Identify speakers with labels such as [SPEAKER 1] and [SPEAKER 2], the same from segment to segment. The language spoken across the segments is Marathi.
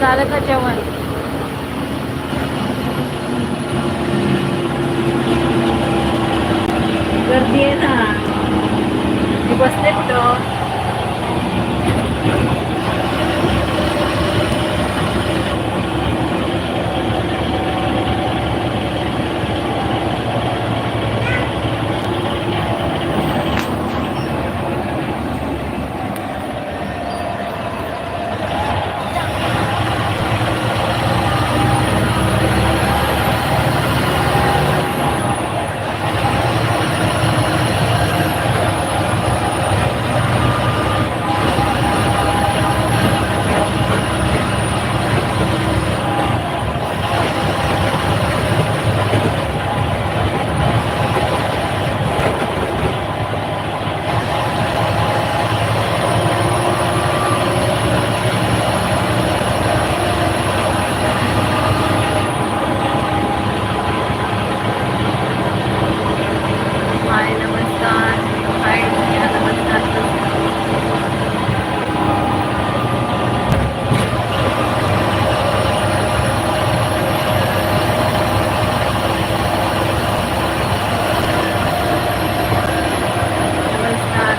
[SPEAKER 1] झालं का जेवण गर्दी आहे ना मी बसते कुठं हाय नमस्कार हाय नमस्कार नमस्कार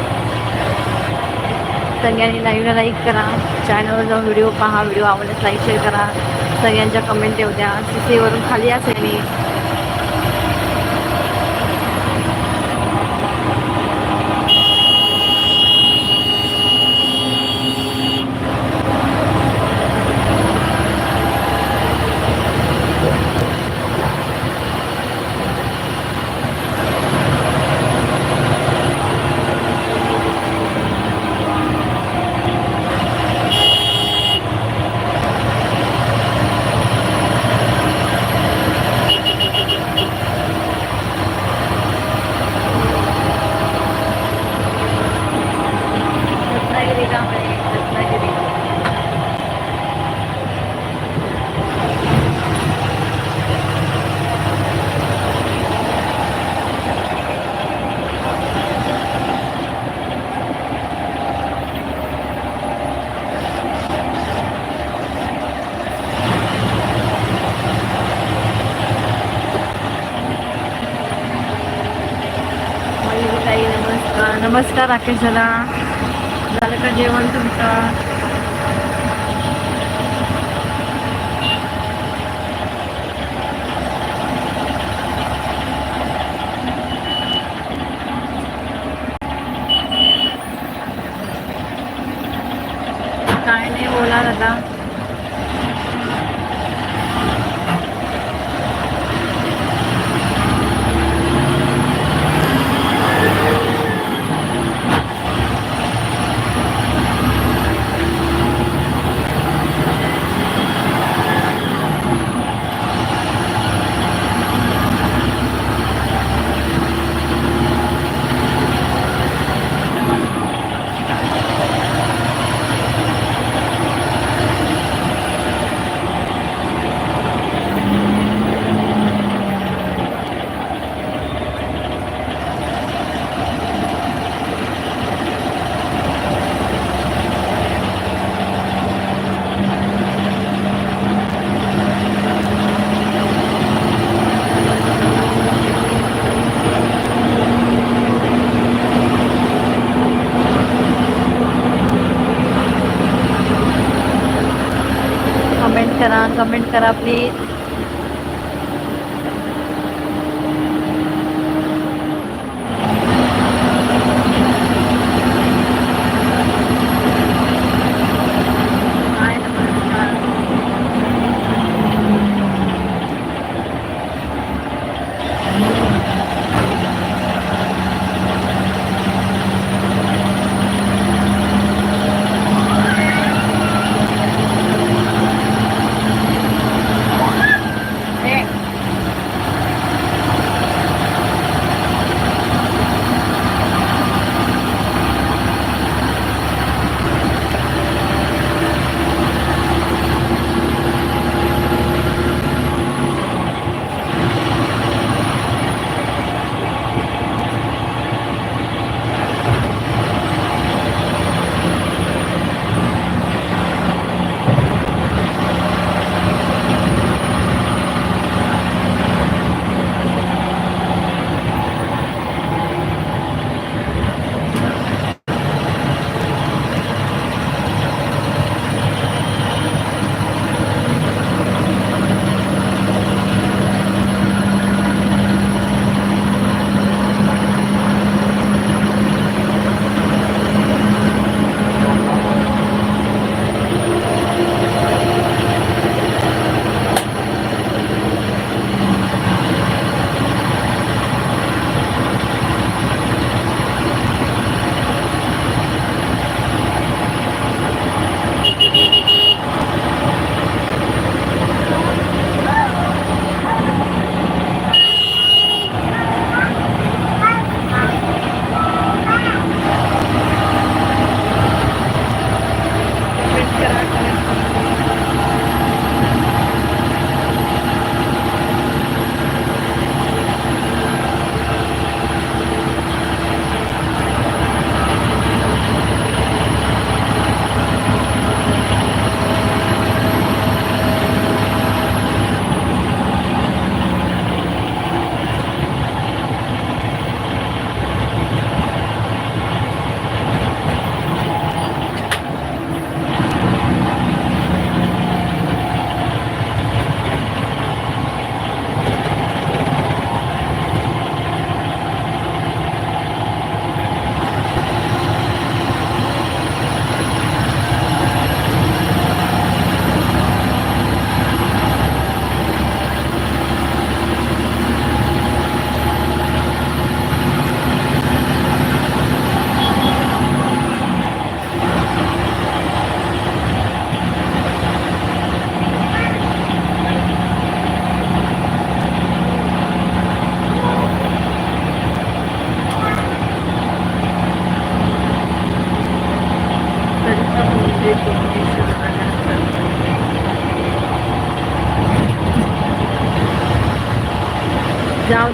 [SPEAKER 1] सगळ्यांनी लाईव्हला लाईक करा. चॅनलवर जाऊन व्हिडिओ पहा व्हिडिओ आवडल्यास लाईक शेअर करा. सगळ्यांच्या कमेंट येऊ द्या. सी सीवरून खाली असेल मी रत्नागिरी गाव आहे रत्नागिरी ताई का राकेश झाला. झालं का जेवण तुमचं? काय नाही बोला दादा.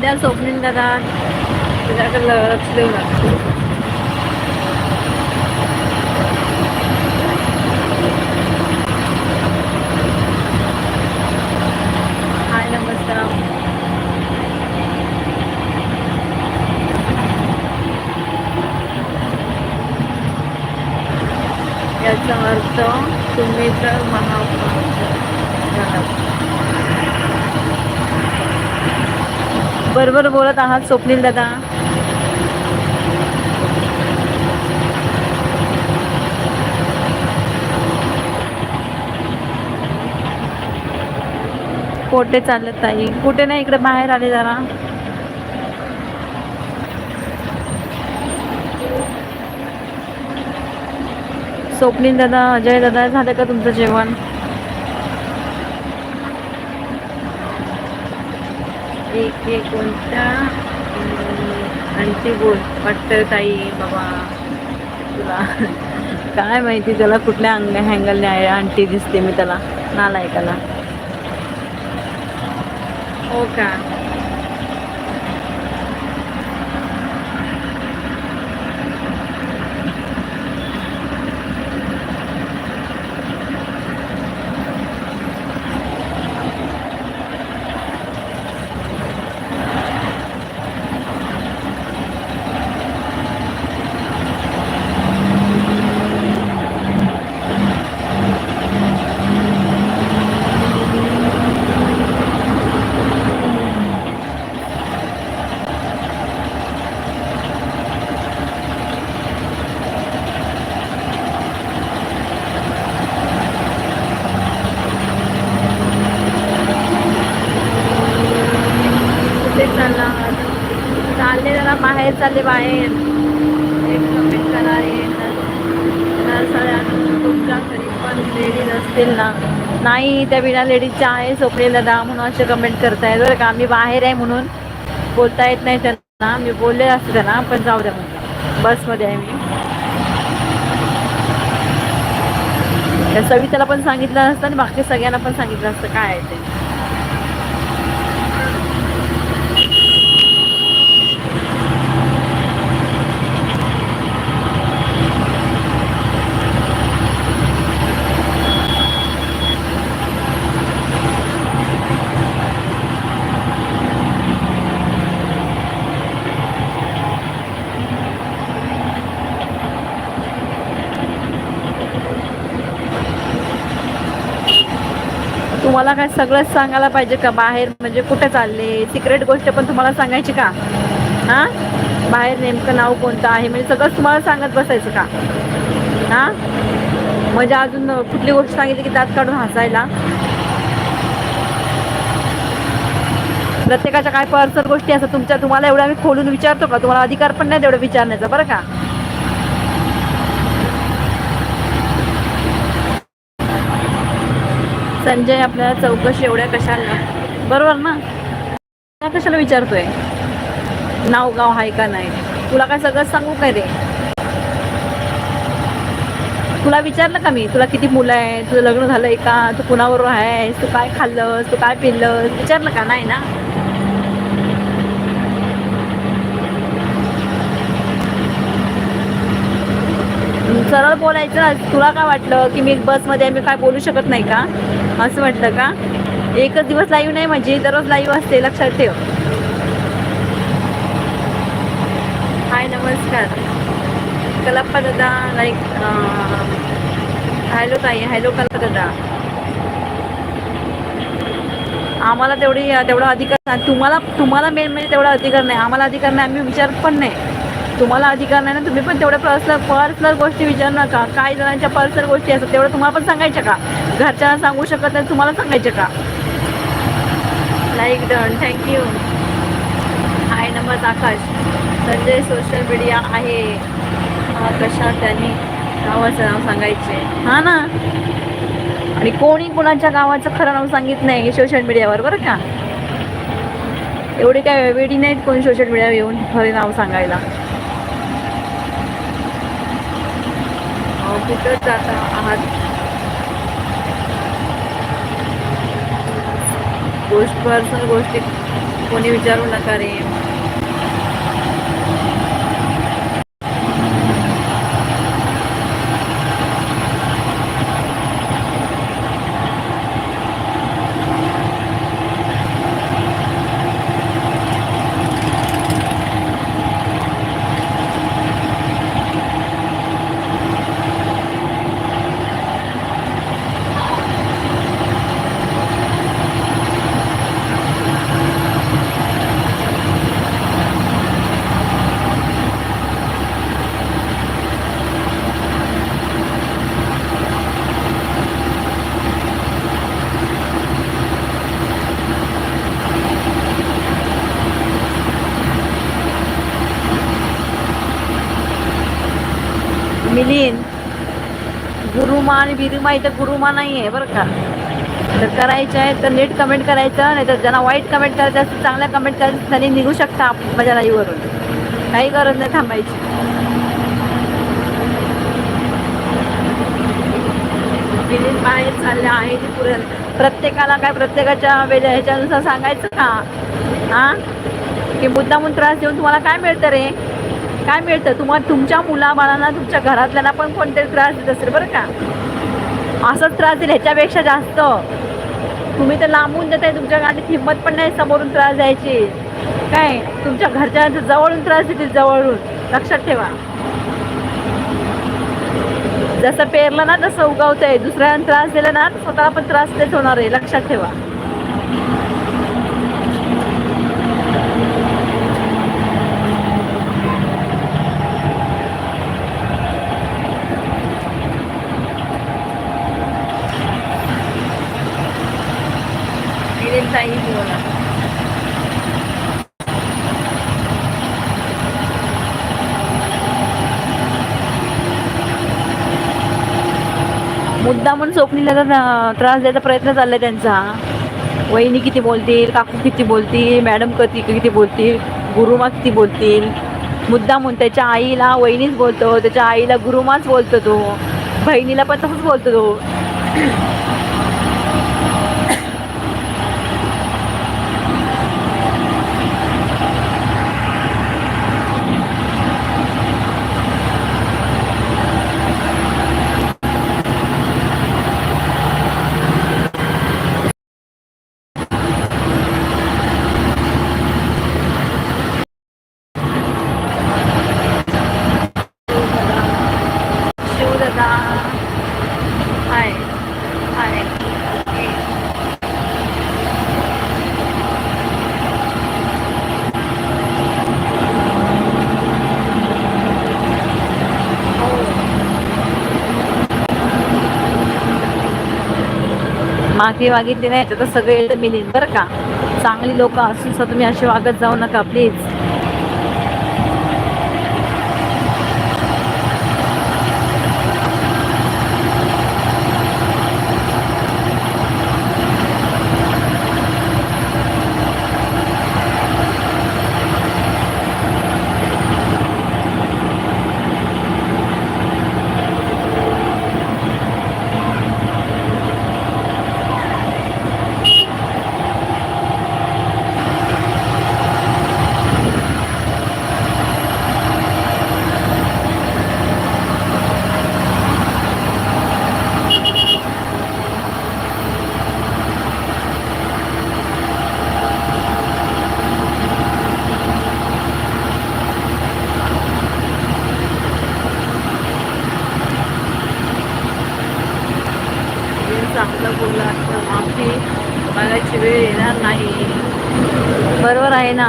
[SPEAKER 1] द्या स्वप्नील दादा तुझ्याकडे लक्ष देऊ नका नमस्कार. याचा अर्थ तुम्ही तर महा बरोबर बोलत आहात स्वप्नील दादा. कुठे चालत ताई? कुठे नाही इकडे बाहेर आले जरा. स्वप्नील दादा अजय दादा झालं का तुमचं जेवण? हे कोणत्या आणखी बोल वाटतं ताई बाबा? तुला? काय माहिती त्याला कुठल्या अंग हँगलने आहे आंटी दिसते मी त्याला. नालायकाला. हो का कुठे चालला आहात? चालले जरा बाहेर चालले बाहेर. एक कमेंट करा तुमच्या घरी पण लेडीज असतील ना. नाही त्या बिना लेडीजच्या आहे सोपले दादा म्हणून असे कमेंट करतायत. बरं का मी बाहेर आहे म्हणून बोलता येत नाही त्यांना. मी बोलले असते त्यांना पण जाऊ द्या म्हणलं बसमध्ये आहे मी. त्या सविताला पण सांगितलं असतं आणि बाकी सगळ्यांना पण सांगितलं असतं. काय आहे ते? तुम्हाला काय सगळंच सांगायला पाहिजे का? बाहेर म्हणजे कुठे चालले? सिक्रेट गोष्ट पण तुम्हाला सांगायची का? हां? बाहेर नेमकं नाव कोणतं आहे? म्हणजे सगळंच तुम्हाला सांगत बसायचं का? हां? म्हणजे अजून कुठली गोष्ट सांगितली की दात काढून हसायला? प्रत्येकाच्या काय पर्सनल गोष्टी असतात तुमच्या? तुम्हाला एवढं आम्ही खोलून विचारतो का? तुम्हाला अधिकार पण नाही तेवढं विचारण्याचा बरं का? संजय आपल्याला चौकशी एवढ्या कशाला? बरोबर ना? त्या कशाला विचारतोय? नाव गाव आहे का नाही? तुला काय सगळं सांगू काय रे? तुला विचारलं का मी? तुला किती मुलं आहे तुझं लग्न झालंय का? तू कुणाबरोबर आहेस? तू काय खाल्लंस? तू काय पिल्लंस विचारलं का? नाही ना? सरळ बोलायचं. तुला काय वाटलं की मी बसमध्ये मी काय बोलू शकत नाही का? असं वाटलं का? एकच दिवस लाईव्ह नाही म्हणजे दररोज लाईव्ह असते लक्षात ठेव. हाय नमस्कार. कलप्पा दादा लाईक हॅलो ताई हॅलो कलप्पा दादा आम्हाला तेवढी तेवढा अधिकार नाही. तुम्हाला तुम्हाला मेन म्हणजे तेवढा अधिकार नाही. आम्हाला अधिकार नाही आम्ही विचारत पण नाही. तुम्हाला अधिकार नाही ना तुम्ही पण तेवढ्या पर्सनल पर्सनल गोष्टी विचारू नका. काही जणांच्या पर्सनल गोष्टी असतात तेवढं तुम्हाला पण सांगायच्या का? घरच्यांना सांगू शकत नाही तुम्हाला सांगायच्या का? लाईक डन थँक्यू हाय नमस आकाश. संजय सोशल मीडिया आहे. हा कशा त्यांनी गावाचं नाव सांगायचे? हा ना. आणि कोणी कोणाच्या गावाचं खरं नाव सांगित नाही सोशल मीडियावर बरं का? एवढी काय वेडी नाहीत कोणी सोशल मीडियावर येऊन खरे नाव सांगायला. अं, कुठं जाता आहात? गोष्ट पर्सनल गोष्टी कोणी विचारू नका रे मिलिंद गुरुमा आणि बिरुमा इथं गुरुमा नाही आहे बरं का? तर करायचं आहे तर नीट कमेंट करायचं नाही तर ज्यांना वाईट कमेंट करायचं असतं चांगल्या कमेंट करायचं त्यांनी निघू शकता माझ्या लाईव्हवरून. काही गरज नाही थांबायची. मिलिंद बाहेर चालले आहे ती पुरे प्रत्येकाला काय प्रत्येकाच्या वेळेच्या ह्याच्यानुसार सांगायचं का? हां की मुद्दामून त्रास देऊन तुम्हाला काय मिळतं रे? काय मिळतं? तुम्हाला तुमच्या मुलाबाळांना तुमच्या घरातल्यांना पण कोणतरी त्रास देत असेल बरं का? असाच त्रास देईल ह्याच्यापेक्षा जास्त. तुम्ही तर लांबून देताय तुमच्या गाडीत हिंमत पण नाही समोरून त्रास द्यायची. काय तुमच्या घरच्यांचं जवळून त्रास देतील जवळून. लक्षात ठेवा. जसं पेरलं ना तसं उगवतंय. दुसऱ्यांना त्रास दिला ना स्वतःला पण त्रास देत होणार आहे. लक्षात ठेवा मिलिंद ताई बोला म्हणून स्वप्नीला तर, त्रास द्यायचा प्रयत्न चाललाय त्यांचा. वहिनी किती बोलतील काकू किती बोलतील मॅडम कधी किती बोलतील गुरुमा किती बोलतील? मुद्दा म्हणून त्याच्या आईला वहिनीच बोलतो त्याच्या आईला गुरुमाच बोलतो तो. बहिणीला पण तसंच बोलतो तो शिवदादा हाय हाय मागे मागितली नाही. तर सगळे मिळेल. बरं का? चांगली लोक असून सुद्धा तुम्ही असे वागत जाऊ नका प्लीज जे चांगलं बोलला तर माफी मागायची वेळ येणार नाही बरोबर आहे ना.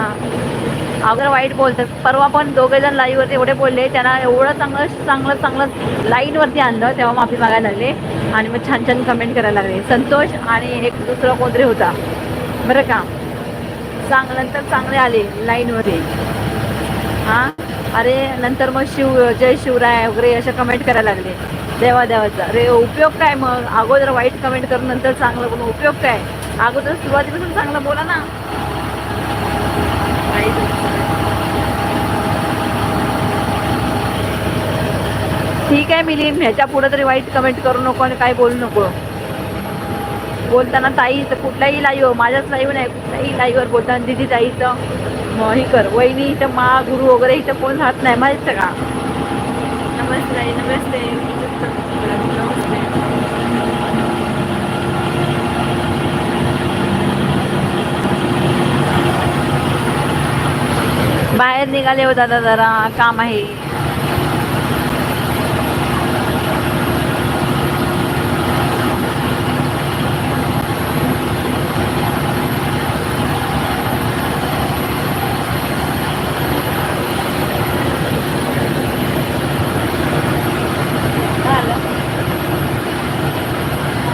[SPEAKER 1] अगर वाईट बोलतात परवा पण दोघे जण लाईव्हवरती एवढे बोलले. त्यांना एवढं चांगलं चांगलं चांगलं लाईनवरती आणलं. तेव्हा माफी मागायला लागले. आणि मग छान छान कमेंट करायला लागले. संतोष आणि एक दुसरा कोणतरी होता. बरं का? चांगलं नंतर चांगले आले लाईनवरती हां? अरे नंतर मग शिव जय शिवराय वगैरे अशा कमेंट करायला लागले. देवा देवाचा. अरे उपयोग काय मग? अगोदर वाईट कमेंट करून नंतर चांगलं बोलून उपयोग काय? अगोदर सुरुवातीपासून चांगलं बोला ना. ठीक आहे मिलिंद ह्याच्या पुढे तरी वाईट कमेंट करू नको आणि काय बोलू नको. बोलताना ताईचं कुठलाही लाईव्ह माझ्याच लाईव्ह नाही कुठल्याही लाईव्हवर बोलताना दिदी ताईचं हे कर वहिनी इथं मा गुरु वगैरे इथं कोण राहत नाही माहीत का? नमस्ते नमस्ते नमस्ते बाहेर निघाले हो दादा जरा काम आहे झालं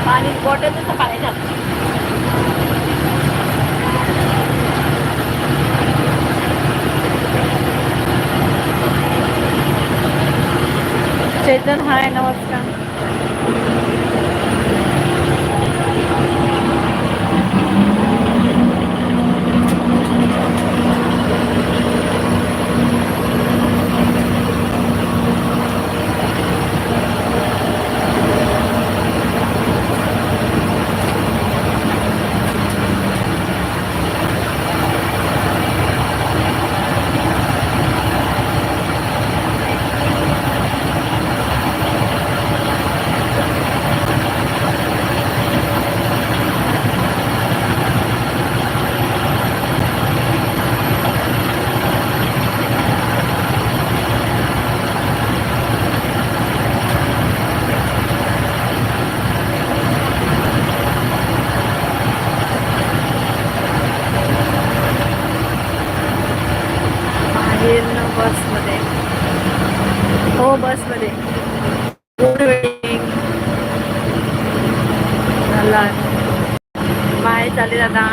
[SPEAKER 1] पाणी बॉटल तसं पाण्याच्या चेतन हाय नमस्कार बाहेर बसमध्ये हो बसमध्ये गुड इव्हनिंग झाला बाय चालेल दादा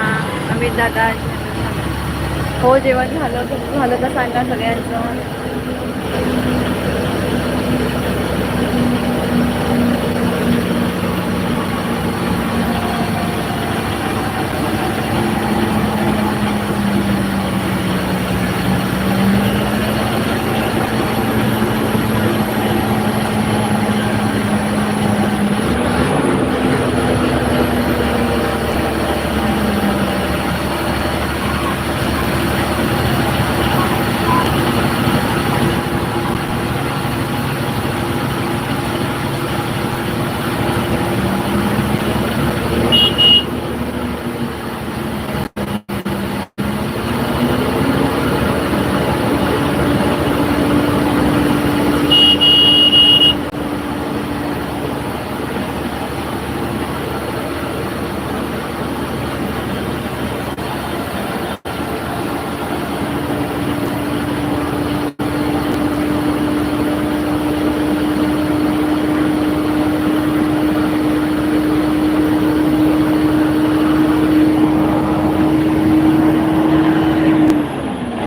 [SPEAKER 1] अमित दादा. हो जेवण झालं झालं तर सांगा सगळ्यांचं.